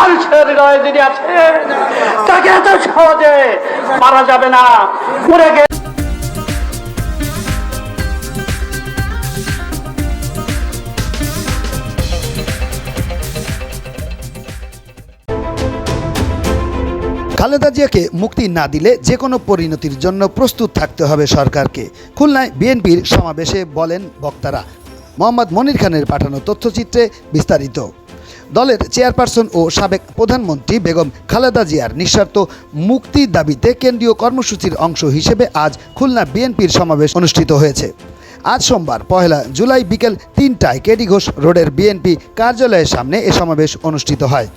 মানুষের হৃদয়ে যদি আছে তাকে এত সহজে মারা যাবে না গেলে খালেদা জিয়াকে মুক্তি না দিলে যে কোনো পরিণতির জন্য প্রস্তুত থাকতে হবে সরকারকে। খুলনায় বিএনপির সমাবেশে বলেন বক্তারা। মোহাম্মদ মনির খানের পাঠানো তথ্যচিত্রে বিস্তারিত। দলের চেয়ারপারসন ও সাবেক প্রধানমন্ত্রী বেগম খালেদা জিয়ার নিঃস্বার্থ মুক্তির দাবিতে কেন্দ্রীয় কর্মসূচির অংশ হিসেবে আজ খুলনা বিএনপির সমাবেশ অনুষ্ঠিত হয়েছে। আজ সোমবার, পহেলা জুলাই বিকেল তিনটায় কেডি ঘোষ রোডের বিএনপি কার্যালয়ের সামনে এ সমাবেশ অনুষ্ঠিত হয়।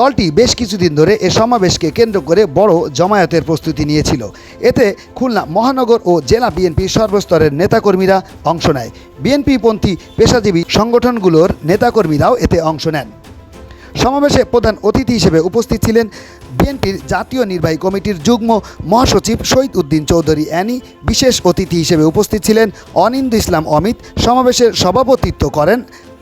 দলটি বেশ কিছুদিন ধরে এ সমাবেশকে কেন্দ্র করে বড় জমায়েতের প্রস্তুতি নিয়েছিল। এতে খুলনা মহানগর ও জেলা বিএনপি সর্বস্তরের নেতাকর্মীরা অংশ নেয়। বিএনপিপন্থী পেশাজীবী সংগঠনগুলোর নেতাকর্মীরাও এতে অংশ নেন। সমাবেশে প্রধান অতিথি হিসেবে উপস্থিত ছিলেন বিএনপির জাতীয় নির্বাহী কমিটির যুগ্ম মহাসচিব শহীদ উদ্দিন চৌধুরী অ্যানি বিশেষ অতিথি হিসেবে উপস্থিত ছিলেন অনিন্দ ইসলাম অমিত। সমাবেশের সভাপতিত্ব করেন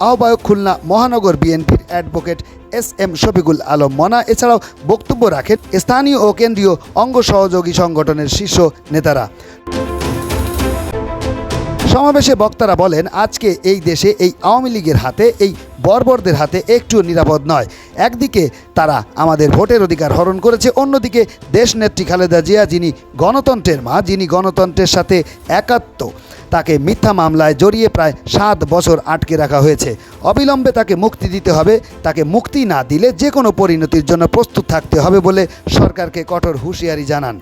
আহ্বায়ক খুলনা মহানগর বিএনপির advocate S M Shafiqul Alam Mona. এছাড়াও বক্তব্য রাখেন স্থানীয় ও কেন্দ্রীয় অঙ্গ সহযোগী সংগঠনের শীর্ষ নেতারা। সমাবেশে বক্তারা বলেন, আজকে এই দেশে এই আওয়ামী লীগের হাতে, এই বর্বরদের হাতে একটু নিরাপদ নয়। একদিকে তারা আমাদের ভোটের অধিকার হরণ করেছে, অন্যদিকে দেশনেত্রী খালেদা জিয়া, যিনি গণতন্ত্রের মা, যিনি গণতন্ত্রের সাথে একাত্ম, তাকে মিথ্যা মামলায় জড়িয়ে প্রায় সাত বছর আটকে রাখা হয়েছে। অবিলম্বে তাকে মুক্তি দিতে হবে, তাকে মুক্তি না দিলে যে কোনো পরিণতির জন্য প্রস্তুত থাকতে হবে বলে সরকারকে কঠোর হুঁশিয়ারি জানান।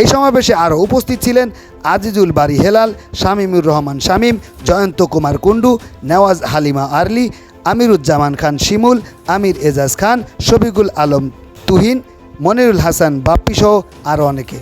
এই সমাবেশে আরও উপস্থিত ছিলেন আজিজুল বারি হেলাল, শামীমুর রহমান শামীম, জয়ন্ত কুমার কুণ্ডু, নেওয়াজ হালিমা আরলি, আমিরুজ্জামান খান শিমুল, আমির এজাজ খান, শফিকুল আলম তুহিন, মনিরুল হাসান বাপ্পিসহ আরও অনেকে।